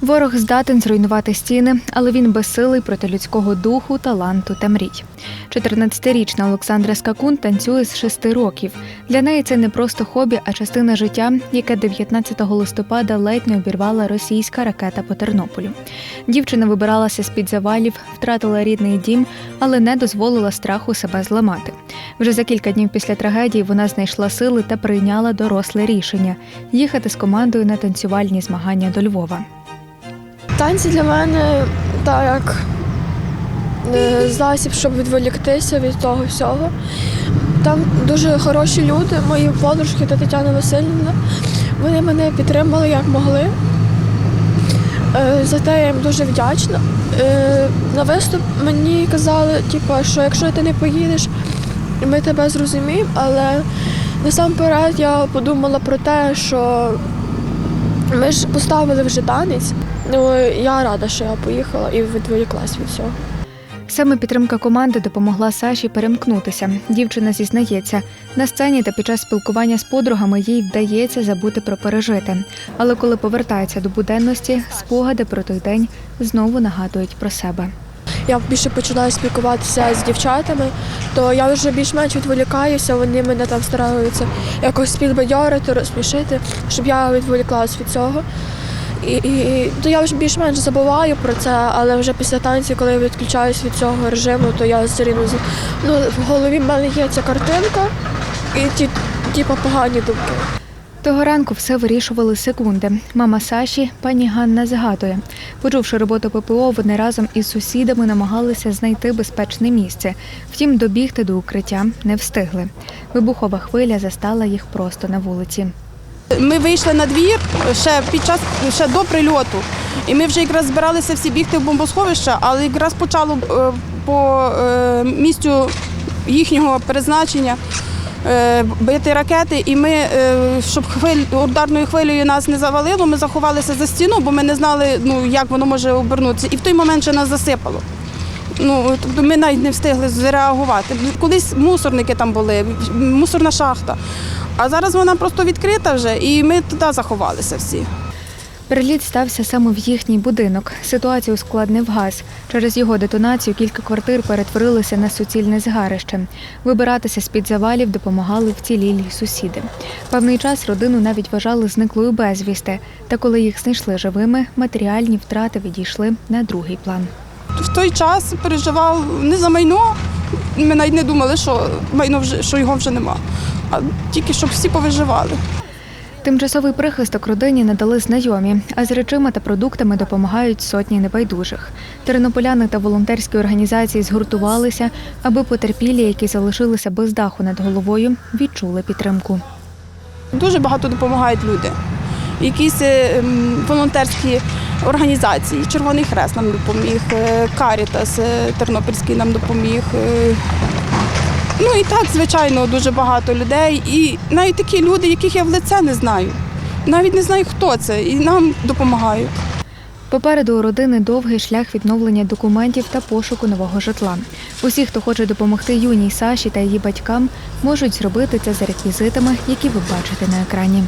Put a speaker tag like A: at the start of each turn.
A: Ворог здатен зруйнувати стіни, але він безсилий проти людського духу, таланту та мрій. 14-річна Олександра Скакун танцює з 6 років. Для неї це не просто хобі, а частина життя, яке 19 листопада ледь не обірвала російська ракета по Тернополю. Дівчина вибиралася з-під завалів, втратила рідний дім, але не дозволила страху себе зламати. Вже за кілька днів після трагедії вона знайшла сили та прийняла доросле рішення їхати з командою на танцювальні змагання до Львова.
B: Танці для мене так як е, засіб, щоб відволіктися від того всього. Там дуже хороші люди, мої подружки та Тетяна Васильівна. Вони мене підтримали як могли. Е, За те я їм дуже вдячна. Е, На виступ мені казали, типу, що якщо ти не поїдеш, ми тебе зрозуміємо, але насамперед я подумала про те, що ми ж поставили вже танець. Ну, я рада, що я поїхала і відволіклась від цього.
A: Саме підтримка команди допомогла Саші перемкнутися. Дівчина зізнається, на сцені та під час спілкування з подругами їй вдається забути про пережите. Але коли повертається до буденності, спогади про той день знову нагадують про себе.
B: Я більше починаю спілкуватися з дівчатами, то я вже більш-менш відволікаюся, вони мене там стараються якось підбадьорити, розсмішити, щоб я відволіклась від цього. І, і то я вже більш-менш забуваю про це, але вже після танців, коли я відключаюсь від цього режиму, то я все рівно ну, в голові в мене є ця картинка і ті, ті погані думки.
A: Того ранку все вирішували секунди. Мама Саші, пані Ганна, згадує. Почувши роботу ППО, вони разом із сусідами намагалися знайти безпечне місце. Втім, добігти до укриття не встигли. Вибухова хвиля застала їх просто на вулиці.
C: Ми вийшли на двір ще під час ще до прильоту. І ми вже якраз збиралися всі бігти в бомбосховище, але якраз почало е, по е, місцю їхнього призначення е, бити ракети. І ми, щоб хвиль ударною хвилею нас не завалило, ми заховалися за стіну, бо ми не знали, ну як воно може обернутися. І в той момент ще нас засипало. Ну, тобто ми навіть не встигли зреагувати. Колись мусорники там були, мусорна шахта. А зараз вона просто відкрита вже, і ми туди заховалися всі.
A: Переліт стався саме в їхній будинок. Ситуацію ускладнив газ. Через його детонацію кілька квартир перетворилися на суцільне згарище. Вибиратися з-під завалів допомагали вцілілі сусіди. Певний час родину навіть вважали зниклою безвісти. Та коли їх знайшли живими, матеріальні втрати відійшли на другий план.
C: В той час переживав не за майно. Ми навіть не думали, що майно вже що його вже нема, а тільки щоб всі повиживали.
A: Тимчасовий прихисток родині надали знайомі, а з речима та продуктами допомагають сотні небайдужих. Тернополяни та волонтерські організації згуртувалися, аби потерпілі, які залишилися без даху над головою, відчули підтримку.
C: Дуже багато допомагають люди. Якісь е, волонтерські організації. Червоний Хрест нам допоміг, е, Карітас е, Тернопільський нам допоміг. е. Ну і так, звичайно, дуже багато людей. І навіть такі люди, яких я в лице не знаю. Навіть не знаю, хто це, і нам допомагають.
A: Попереду у родини довгий шлях відновлення документів та пошуку нового житла. Усі, хто хоче допомогти юній Саші та її батькам, можуть зробити це за реквізитами, які ви бачите на екрані.